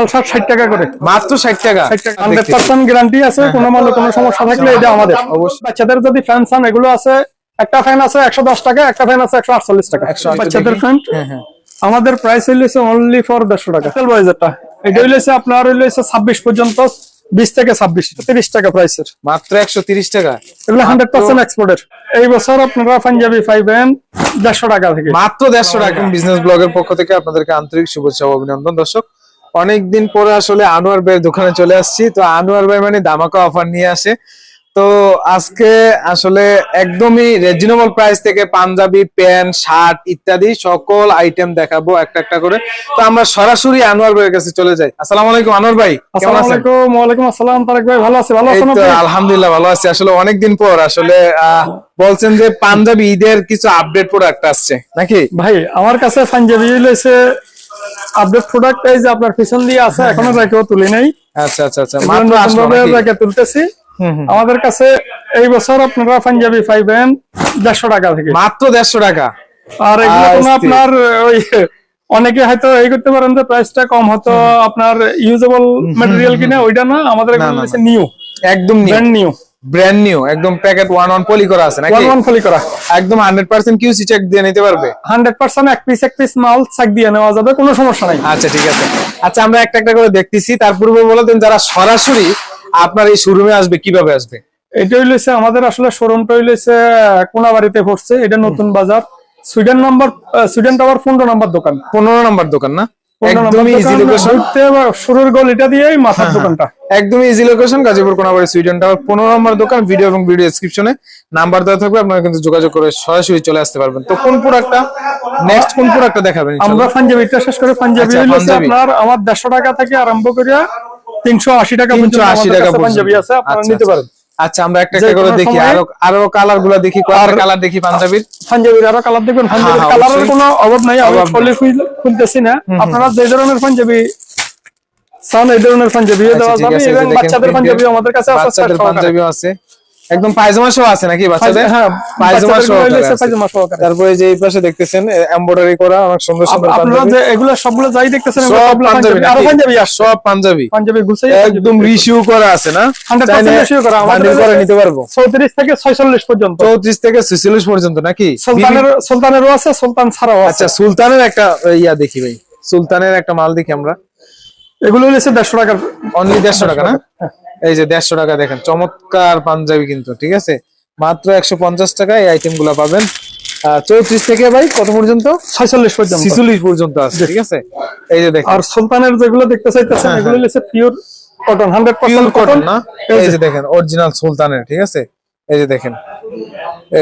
লাল shirt ষাট টাকা করে। মাত্র ষাট টাকা। হান্ড্রেড পার্সেন্ট গ্যারান্টি আছে কোনো মালে কোনো সমস্যা থাকলে এটা আমাদের। অবশ্যই। বাচ্চাদের যদি ফ্যান চান এগুলো আছে একটা ফ্যান আছে একশো দশ টাকা একটা ফ্যান আছে একশো আটচল্লিশ টাকা। বাচ্চাদের ফ্যান হ্যাঁ হ্যাঁ। আমাদের প্রাইস হইলেছে অনলি ফর দেড়শো টাকা। তেল বয়েজেরটা এটা। হইলেছে আপনার হইলেছে ছাব্বিশ পর্যন্ত বিশ থেকে ছাব্বিশ তিরিশ টাকা প্রাইসের মাত্র একশো তিরিশ টাকা। এগুলো হান্ড্রেড পার্সেন্ট এক্সপোর্টের এই বছর আপনারা পাঞ্জাবি পাইবেন দেড়শো টাকা থেকে। মাত্র দেড়শো টাকা। বিজনেস ব্লগের পক্ষ থেকে আপনাদেরকে আন্তরিক শুভেচ্ছা অভিনন্দন। দর্শক অনেকদিন পরে আসলে আনোয়ার ভাইয়ের দোকানে চলে আসছি। তো আনোয়ার ভাই মানে দামাকা অফার নিয়ে আসে। তো আজকে আসলে একদমই রিজনেবল প্রাইস থেকে পাঞ্জাবি প্যান্ট শার্ট ইত্যাদি সকল আইটেম দেখাবো একটা একটা করে। তো আমরা সরাসরি আনোয়ার ভাইয়ের কাছে চলে যাই। আসসালামু আলাইকুম আনোয়ার ভাই আসসালামু আছেন? আলাইকুম ওয়ালাইকুম আসসালাম তারেক ভাই ভালো আছে ভালো আছেন আলহামদুলিল্লাহ ভালো আছি। আসলে অনেকদিন পর আসলে আহ, বলছেন যে পাঞ্জাবি ঈদের কিছু আপডেট প্রোডাক্ট আসছে নাকি? ভাই আমার কাছে পাঞ্জাবি লইছে আপডেট প্রোডাক্ট এই যে আপনার পিছন দিয়ে আছে এখনও রেখেও তুলি নাই। আচ্ছা আচ্ছা আচ্ছা মাত্র আসলো? রেখে তুলতেছি। আমাদের কাছে এই বছর আপনারা পাঞ্জাবি পাইবেন দেড়শো টাকা থেকে। মাত্র দেড়শো টাকা? আর এগুলো কোনো আপনার ওই অনেকে হয়তো এই করতে পারেন যে প্রাইসটা কম হতো আপনার ইউজেবল ম্যাটেরিয়াল কিনে ওইটা না আমাদের না, এগুলো না, নিউ একদম নিউ ব্র্যান্ড নিউ একদম প্যাকেট ওয়ান ওয়ান পলি করা আছে নাকি? ওয়ান ওয়ান ফলি করা। একদম হান্ড্রেড পার্সেন্ট কিউসি চেক দিয়ে নিতে পারবে? হান্ড্রেড পার্সেন্ট এক পিস এক পিস মাল চাক দিয়ে নেওয়া যাবে কোনো সমস্যা নাই। আচ্ছা ঠিক আছে। আচ্ছা আমরা একটা একটা করে দেখতেছি। তার পূর্বে বলে দেন যারা সরাসরি আপনার এই শোরুমে আসবে কীভাবে আসবে? এটা হইলেছে আমাদের আসলে শোরুমটা হইলেছে কোনাবাড়িতে পড়ছে এটা নতুন বাজার। সুইডেন নাম্বার সুইডেন টাওয়ার পনেরো নাম্বার দোকান। পনেরো নম্বর দোকান না? 15 নম্বর একদমই ইজি লোকেশন শুরুর গলিটা দিয়েই মাথার দোকানটা। একদমই easy location Gazipur Konabari Sweden tower. পনেরো নম্বর দোকান ভিডিও এবং ভিডিও ডেসক্রিপশনে নাম্বার দেওয়া থাকবে আপনারা কিন্তু যোগাযোগ করে সরাসরি চলে আসতে পারবেন। তো কোন প্রোডাক্টটা নেক্সট কোন প্রোডাক্টটা দেখাবেন আমরা পাঞ্জাবিটা শেষ করে। পাঞ্জাবি আচ্ছা। আপনার আমার দেড়শো টাকা থেকে আরম্ভ করিয়া তিনশো আশি টাকা পর্যন্ত 380 আমাদের টাকা। পাঞ্জাবি আছে আপনারা আচ্ছা, নিতে আচ্ছা। পারেন। আচ্ছা আমরা একটা একটা করে দেখি আরও আরও কালারগুলা দেখি কয়টা কালার দেখি পাঞ্জাবির পাঞ্জাবির আরও কালার দেখবেন পাঞ্জাবির হ্যাঁ, কালারের অবশ্যই। কোনো অভাব নাই আমি খুলে খুলতেছি না আপনারা যে ধরনের পাঞ্জাবি চান এই ধরনের পাঞ্জাবি আচ্ছা, দেওয়া যাবে এবং বাচ্চাদের। পাঞ্জাবি আমাদের কাছে আছে বাচ্চাদের। পাঞ্জাবিও আছে একদম পায়জামা সহ আছে নাকি বাচ্চাদের? হ্যাঁ পায়জামা গুলো পায়জামা সহকারে তারপরে যে এই পাশে দেখতেছেন এমব্রয়ডারি করা অনেক সুন্দর সুন্দর আপ- আপনারা যে এগুলো সবগুলো যাই দেখতেছেন সব পাঞ্জাবি আরও পাঞ্জাবি আসছে সব পাঞ্জাবি। পাঞ্জাবি গুছাই একদম রিসিউ করা আছে না? 100% চাইলে করা, আমাদের করে নিতে পারব। চৌত্রিশ থেকে ছয়চল্লিশ পর্যন্ত। চৌত্রিশ থেকে ছেচল্লিশ পর্যন্ত নাকি? সুলতানের সুলতানেরও আছে সুলতান ছাড়াও আছে। আচ্ছা সুলতানের একটা ইয়া দেখি ভাই। সুলতানের একটা মাল দেখি আমরা। এগুলো হচ্ছে দেড়শো টাকা অনলি দেড়শো টাকা না? এই যে দেড়শো টাকা দেখেন চমৎকার পাঞ্জাবি কিন্তু ঠিক আছে? মাত্র একশো পঞ্চাশ টাকা এই আইটেমগুলা পাবেন চৌত্রিশ থেকে ভাই কত পর্যন্ত? ছয়চল্লিশ পর্যন্ত। ছিচল্লিশ পর্যন্ত আছে ঠিক আছে? এই যে দেখেন। আর সুলতানের যেগুলো দেখতে চাইতেছেন এগুলো হচ্ছে pure cotton hundred pure cotton না? এই যে দেখেন অরিজিনাল সুলতানের ঠিক আছে? এই যে দেখেন।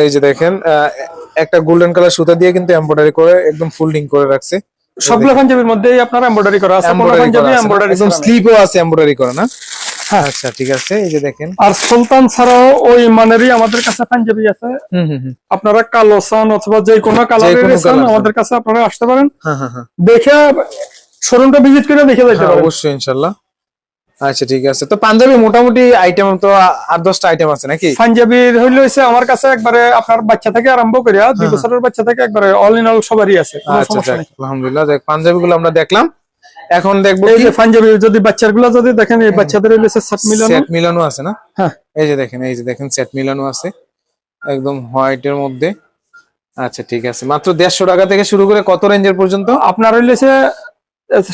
এই যে দেখেন একটা গোল্ডেন কালার সুতা দিয়ে কিন্তু এমব্রয়ডারি করে একদম ফোল্ডিং করে রাখছে। সবগুলো পাঞ্জাবির মধ্যেই আপনার এমব্রয়ডারি করা আছে পাঞ্জাবি? এমব্রয়ডারি একদম স্লিপও আছে এমব্রয়ডারি করা না। আচ্ছা ঠিক আছে এই যে দেখেন। আর সুলতান ছাড়াও ওই মানেরই আমাদের কাছে পাঞ্জাবি আছে। আপনারা কালো চান অথবা যে কোনো কালারের চান আমাদের কাছে আপনারা আসতে পারেন। হ্যাঁ হ্যাঁ হ্যাঁ। দেখে শোরুমটা ভিজিট করে দেখে যাইতে পারেন। অবশ্যই ইনশাল্লাহ। আচ্ছা ঠিক আছে। তো পাঞ্জাবি মোটামুটি আইটেম তো আট দশটা আইটেম আছে নাকি? পাঞ্জাবির হইলে হইছে আমার কাছে একবারে আপনার বাচ্চা থেকে আরম্ভ করিয়া দুই। বছরের বাচ্চা থেকে একবারে অল ইন অল সবারই আছে আচ্ছা আলহামদুলিল্লাহ। দেখ পাঞ্জাবি গুলো আমরা দেখলাম। এখন দেখব এই যে পাঞ্জাবি যদি বাচ্চারগুলো যদি দেখেন এই বাচ্চাদের হইলে সাত মিলানো? সেট মিলানো আছে না? হ্যাঁ। এই যে দেখেন এই যে দেখেন সেট মিলানো আছে। একদম হোয়াইটের মধ্যে। আচ্ছা ঠিক আছে। মাত্র দেড়শো টাকা থেকে শুরু করে কত রেঞ্জের পর্যন্ত? আপনার হইলেছে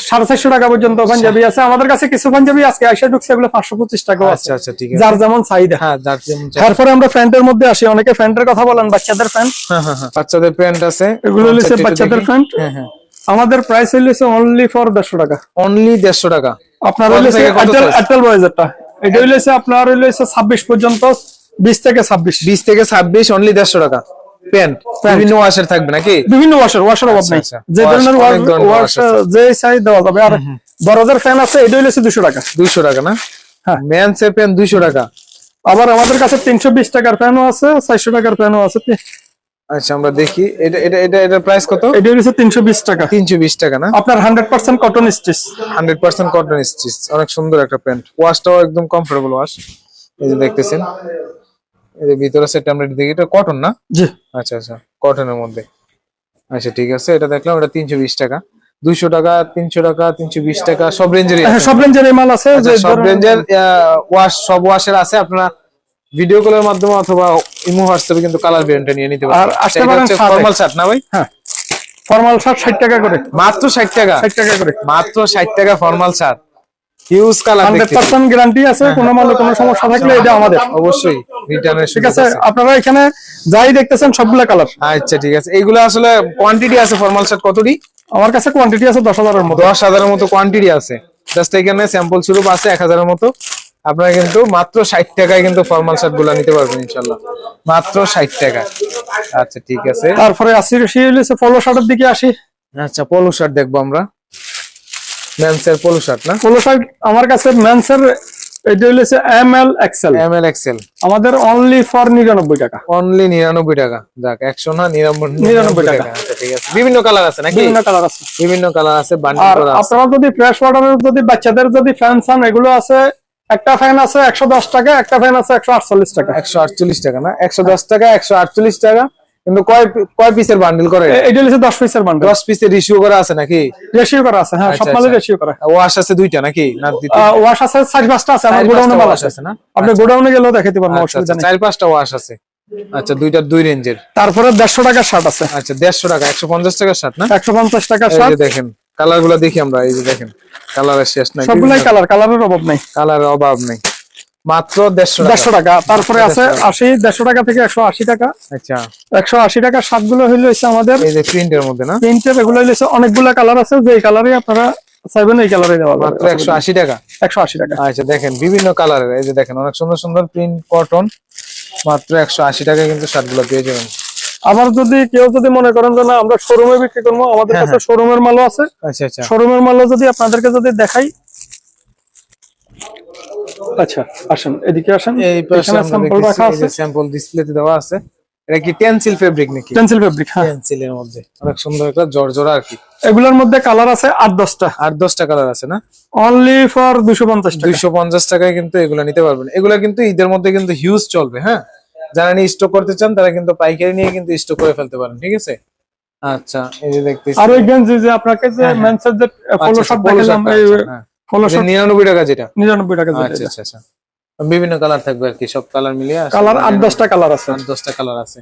সাড়ে চারশো টাকা পর্যন্ত পাঞ্জাবি আছে। আমাদের কাছে কিছু পাঞ্জাবি আজকে আইসা ঢুকছে এগুলো পাঁচশো পঁচিশ টাকাও আছে। আচ্ছা আচ্ছা ঠিক আছে। যার যেমন চাহিদা হ্যাঁ যার যেমন। তারপরে আমরা প্যান্টের মধ্যে আসি। অনেকে প্যান্টের কথা বলেন বাচ্চাদের প্যান্ট। হ্যাঁ হ্যাঁ হ্যাঁ। বাচ্চাদের প্যান্ট আছে। এগুলো আচ্ছা, বাচ্চাদের। প্যান্ট। হ্যাঁ হ্যাঁ। আমাদের প্রাইস হইলেছে অনলি ফর দেড়শো টাকা। অনলি দেড়শো টাকা। আপনার হইলেছে এয়ারটেল বয়েজেরটা এটা হইলেছে আপনার হইলেছে ছাব্বিশ পর্যন্ত বিশ থেকে ছাব্বিশ। বিশ থেকে ছাব্বিশ অনলি দেড়শো টাকা। প্যান্ট বিভিন্ন ওয়াশের থাকবে নাকি? বিভিন্ন ওয়াশার ওয়াশার অভাব নাই। আচ্ছা, যে ধরনের ওয়াশ যে সাইজ দেওয়া যাবে। আর বড়দের ফ্যান আছে এটা হইলেছে দুশো টাকা। দুইশো টাকা না? হ্যাঁ। মেন্স এর প্যান্ট দুইশো টাকা। আবার আমাদের কাছে তিনশো বিশ টাকার ফ্যানও আছে চারশো টাকার ফ্যানও আছে। আচ্ছা আমরা দেখি। এটা এটা এটা এটার প্রাইস কত? এটা তিনশো বিশ টাকা। তিনশো বিশ টাকা না? আপনার hundred percent cotton stitch hundred percent cotton stitch অনেক সুন্দর একটা প্যান্ট ওয়াশটাও একদম কমফোর্টেবল ওয়াশ এই যে দেখতেছেন। এই যে ভিতরে সেট আমরা দেখি। এটা কটন না? জি। আচ্ছা আচ্ছা। কটনের মধ্যে। আচ্ছা ঠিক আছে। এটা দেখলাম এটা তিনশো বিশ টাকা। দুইশো টাকা তিনশো টাকা তিনশো বিশ টাকা সব রেঞ্জেরই হ্যাঁ সব রেঞ্জের মাল আছে। আচ্ছা, যে সব রেঞ্জের ওয়াশ সব ওয়াশের আছে। আপনারা ভিডিও কলের মাধ্যমে অথবা ইমো হোয়াটসঅ্যাপে কিন্তু কালার নিয়ে নিতে আর আসতে পারেন ফর্মাল শার্ট না ভাই? হ্যাঁ। ফর্মাল শার্ট ষাট টাকা করে। মাত্র ষাট টাকা? ষাট টাকা করে। মাত্র ষাট টাকা formal shirt huge colour hundred percent guarantee আছে কোনো মালে কোনো সমস্যা থাকলে এটা আমাদের। অবশ্যই রিটার্নের ঠিক আছে আপনারা এখানে যাই দেখতেছেন সবগুলা কালার আচ্ছা ঠিক আছে। এইগুলো আসলে কোয়ান্টিটি আছে ফর্মাল শার্ট কতটি? আমার কাছে কোয়ান্টিটি আছে দশ হাজারের মতো। দশ হাজারের মতো কোয়ান্টিটি আছে। জাস্ট এখানে স্যাম্পল স্বরূপ আছে এক হাজারের মতো। আপনারা কিন্তু মাত্র ষাট টাকায় কিন্তু ফর্মাল শার্টগুলা নিতে পারবেন ইনশাল্লাহ মাত্র ষাট টাকা। আচ্ছা ঠিক আছে। তারপরে আসি পলো শার্টের দিকে আসি। আচ্ছা পলো শার্ট দেখব আমরা। মেন্সের পলো শার্ট না? পলো শার্ট আমার কাছে মেন্সের এটা M L XL M L XL আমাদের অনলি ফর নিরানব্বই টাকা। অনলি নিরানব্বই টাকা। যাক একশো না নিরানব্বই টাকা। আচ্ছা ঠিক আছে। বিভিন্ন কালার আছে নাকি? বিভিন্ন কালার আছে। বিভিন্ন কালার আপনারা যদি ফ্রেশ ওয়াটারের যদি বাচ্চাদের যদি ফ্যান এগুলো আছে একটা ফ্যান আছে একশো দশ টাকা একটা ফ্যান আছে একশো আটচল্লিশ টাকা। একশো আটচল্লিশ টাকা না? একশো দশ টাকা একশো আটচল্লিশ টাকা। কিন্তু কয় কয় পিসের বান্ডিল করে? এটা হচ্ছে দশ পিসের বান্ডেল দশ পিসের ইস্যু করা আছে নাকি? রেশিও করা আছে হ্যাঁ সব আচ্ছা, মালে আচ্ছা। রেশিও করা। ওয়াশ আছে দুইটা নাকি? না দুইটা? ওয়াশ আছে চার পাঁচটা আছে আমার গোডাউনে মাল আছে। না? আপনি গোডাউনে গেলেও দেখাতে পারবেন আচ্ছা, অসুবিধা আচ্ছা, নেই। চার পাঁচটা ওয়াশ আছে। আচ্ছা দুইটার দুই রেঞ্জের তারপরে দেড়শো টাকার শার্ট আছে। আচ্ছা দেড়শো টাকা একশো পঞ্চাশ টাকার শার্ট না? একশো পঞ্চাশ টাকার শার্ট দেখেন। কালারগুলা দেখি আমরা এই যে দেখেন কালারের শেষ নাই সবগুলাই কালার কালারের অভাব নেই। কালারের অভাব নেই। মাত্র দেড়শো টাকা। দেড়শো টাকা তারপরে আছে আশি দেড়শো টাকা থেকে একশো আশি টাকা। আচ্ছা। একশো আশি টাকার শার্টগুলো হইলে আমাদের এই যে প্রিন্টের মধ্যে না? প্রিন্টের এগুলো হইলে অনেকগুলা কালার আছে যে কালারে আপনারা চাইবেন এই কালারে দেওয়া মাত্র একশো আশি টাকা? একশো আশি টাকা। আচ্ছা দেখেন বিভিন্ন কালারের এই যে দেখেন অনেক সুন্দর সুন্দর প্রিন্ট কটন মাত্র একশো আশি টাকা কিন্তু শার্টগুলো পেয়ে যাবেন। আবার যদি কেউ যদি মনে করেন যে না আমরা শোরুমে বিক্রি করব আমাদের হ্যাঁ, কাছে শোরুমের মালও আছে। আচ্ছা আচ্ছা। শোরুমের মালও যদি আপনাদেরকে যদি দেখাই। আচ্ছা আসেন এদিকে আসেন। এই পাশে স্যাম্পল রাখা আছে। স্যাম্পল ডিসপ্লেতে দেওয়া আছে। এটা কি টেনসিল ফেব্রিক নাকি? ফেব্রিক হ্যাঁ। পেন্সিলের মধ্যে। অনেক সুন্দর একটা জর্জরা আর কি। এগুলোর মধ্যে কালার আছে আট দশটা। আট দশটা কালার আছে না? অনলি ফর টাকা। টাকায় কিন্তু এগুলো নিতে পারবেন। এগুলো কিন্তু ঈদের মধ্যে কিন্তু হিউজ চলবে হ্যাঁ? যারা নিয়ে স্টক করতে চান তারা কিন্তু পাইকারি নিয়ে কিন্তু স্টক করে ফেলতে পারেন ঠিক আছে? আচ্ছা এই যে দেখতেছি। আর ওই গেঞ্জি যে আপনাকে যে হ্যাঁ, হ্যাঁ। যে ফলো শপ শার্ট দেখালাম এই ফলো শপ হ্যাঁ। পলো এই যে শার্ট নিরানব্বই টাকা যেটা। নিরানব্বই টাকা আচ্ছা আচ্ছা আচ্ছা। বিভিন্ন কালার থাকবে আর কি সব কালার মিলিয়ে আছে কালার আট দশটা কালার আছে। আট দশটা কালার আছে।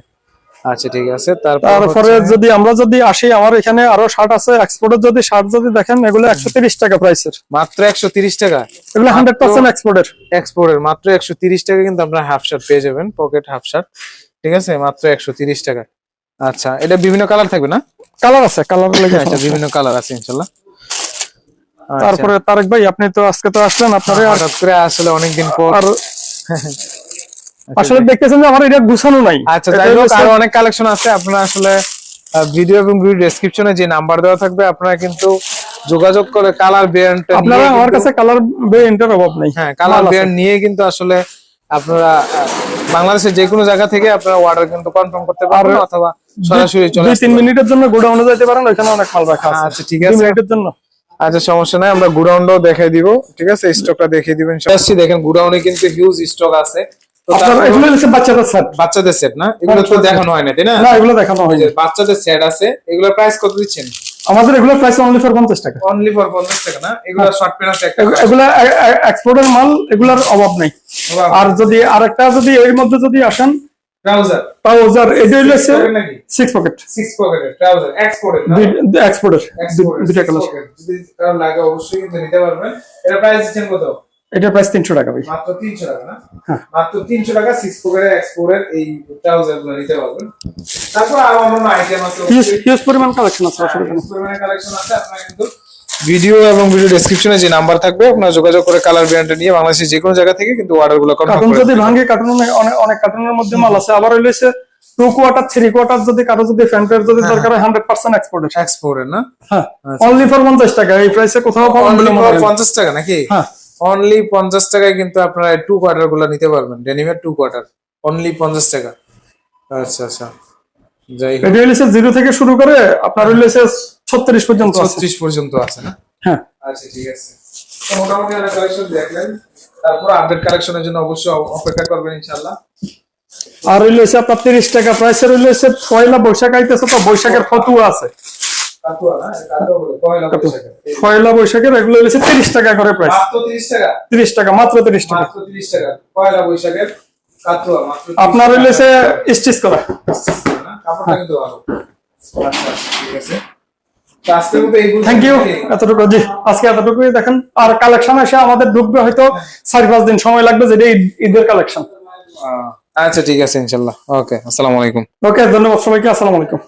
আচ্ছা ঠিক আছে। তারপর যদি আমরা যদি আসি আমার এখানে আরও শার্ট আছে। এক্সপোর্টের যদি শার্ট যদি দেখেন এগুলো একশো তিরিশ টাকা প্রাইসের মাত্র একশো তিরিশ টাকা? এগুলো হান্ড্রেড পার্সেন্ট এক্সপোর্টের এক্সপোর্টের মাত্র একশো তিরিশ টাকা কিন্তু আপনারা হাফ শার্ট পেয়ে যাবেন পকেট হাফ শার্ট ঠিক আছে? মাত্র একশো তিরিশ টাকা। আচ্ছা এটা বিভিন্ন কালার থাকবে না? কালার আছে কালার লেগে আচ্ছা বিভিন্ন কালার আছে ইনশাল্লাহ আচ্ছা, তারপরে তারেক ভাই আপনি তো আজকে তো আসলেন আপনারে। আর হঠাৎ করে আসলে অনেকদিন পর আর আসলে দেখতেছেন যে আমার এটা গুছানো নাই। আচ্ছা যাই হোক আরও অনেক কালেকশন আছে। আপনারা আসলে ভিডিও এবং ভিডিও ডেসক্রিপশনে যে নাম্বার দেওয়া থাকবে আপনারা কিন্তু যোগাযোগ করে কালার ভেরিয়েন্ট আপনারা আমার কাছে কালার ভেরিয়েন্টের অভাব নেই। হ্যাঁ কালার ভেরিয়েন্ট নিয়ে কিন্তু আসলে আপনারা বাংলাদেশের যে কোনো জায়গা থেকে আপনারা অর্ডার কিন্তু কনফার্ম করতে পারবেন অথবা সরাসরি চলে দুই আসতে তিন পারেন। মিনিটের জন্য গোডাউনে যেতে পারেন ওইখানে অনেক মাল রাখা আছে। আচ্ছা ঠিক আছে। মিনিটের জন্য। আচ্ছা সমস্যা নাই আমরা গুডাউনটাও দেখাই দিব ঠিক আছে? স্টকটা দেখিয়ে দিবেন আসছি দেখেন গুডাউনে কিন্তু হিউজ স্টক আছে। এগুলো হচ্ছে বাচ্চাদের সেট বাচ্চাদের সেট না? এগুলো তো দেখানো হয় না তাই না? না এগুলো দেখানো হয়নি বাচ্চাদের সেট আছে এগুলোর প্রাইস কত দিচ্ছেন? আমাদের এগুলো প্রাইস অনলি ফর পঞ্চাশ টাকা। অনলি ফর পঞ্চাশ টাকা না? এগুলো শর্ট প্যান্ট আছে একটা এগুলা এক্সপোর্টের মাল এগুলার অভাব নেই। আর যদি আরেকটা যদি এর মধ্যে যদি আসেন ট্রাউজার ট্রাউজার এটা নাকি? সিক্স পকেট সিক্স পকেটের ট্রাউজার এক্সপোর্টের দুইটা কালার যদি লাগে অবশ্যই নিতে পারবেন। এটা প্রাইস দিচ্ছেন কত? এটা প্রাইস তিনশো টাকা ভাই। মাত্র তিনশো টাকা না? হ্যাঁ। মাত্র তিনশো টাকা সিক্স পকেটের এক্সপোর্টের এই ট্রাউজারগুলো নিতে পারবেন। তারপর আরও অন্যান্য আইটেম আছে। হিউজ হিউজ পরিমাণ কালেকশন আছে আসলে এখানে। কালেকশন আছে আপনারা কিন্তু ভিডিও এবং ভিডিও ডেসক্রিপশনে যে নাম্বার থাকবে আপনারা যোগাযোগ করে কালার ব্র্যান্ডটা নিয়ে বাংলাদেশের যে কোনো জায়গা থেকে কিন্তু অর্ডারগুলো কনফার্ম কার্টুন যদি ভাঙে কার্টুন অনেক অনেক কার্টুনের মধ্যে মাল আছে। আবার হইল টু কোয়ার্টার থ্রি কোয়ার্টার যদি কারও যদি ফ্যান্টের যদি দরকার হয় হান্ড্রেড পার্সেন্ট এক্সপোর্টের এক্সপোর্টের না? হ্যাঁ। আচ্ছা। অনলি ফর পঞ্চাশ টাকা এই প্রাইসে কোথাও পাবেন হয় না। পঞ্চাশ টাকা নাকি? হ্যাঁ। অনলি পঞ্চাশ টাকায় কিন্তু আপনারা টু কোয়ার্টারগুলো নিতে পারবেন। ডেনিমের টু কোয়ার্টার অনলি পঞ্চাশ টাকা। আচ্ছা আচ্ছা। যাই হোক। হইল জিরো থেকে শুরু করে আপনার হইল ছত্রিশ পর্যন্ত ছত্রিশ পর্যন্ত আছে না? হ্যাঁ। আচ্ছা ঠিক আছে। তো মোটামুটি অনেক কালেকশন দেখলেন। তারপর আপডেট কালেকশনের জন্য অবশ্যই অপেক্ষা করবেন ইনশাল্লাহ আর হইল আপনার তিরিশ টাকা। প্রাইসের হইল পয়লা বৈশাখ আইতেছে তো বৈশাখের ফতুয়া আছে। পয়লা বৈশাখে বৈশাখের এগুলো হচ্ছে তিরিশ টাকা করে প্রাইস মাত্র 30 টাকা? তিরিশ টাকা মাত্র তিরিশ টাকা। মাত্র 30 টাকা। পয়লা বৈশাখের কাতুয়া মাত্র 30 আপনার। হইলেছে স্টিচ করা। ভালো। আচ্ছা থ্যাংক ইউ এতটুকু জি আজকে এতটুকুই দেখেন। আর কালেকশন এসে আমাদের ঢুকবে হয়তো চার পাঁচ দিন সময় লাগবে যেটা ঈদের কালেকশন আচ্ছা ঠিক আছে ইনশাল্লাহ। ওকে আসসালামু আলাইকুম। ওকে ধন্যবাদ সবাইকে আসসালামু আলাইকুম।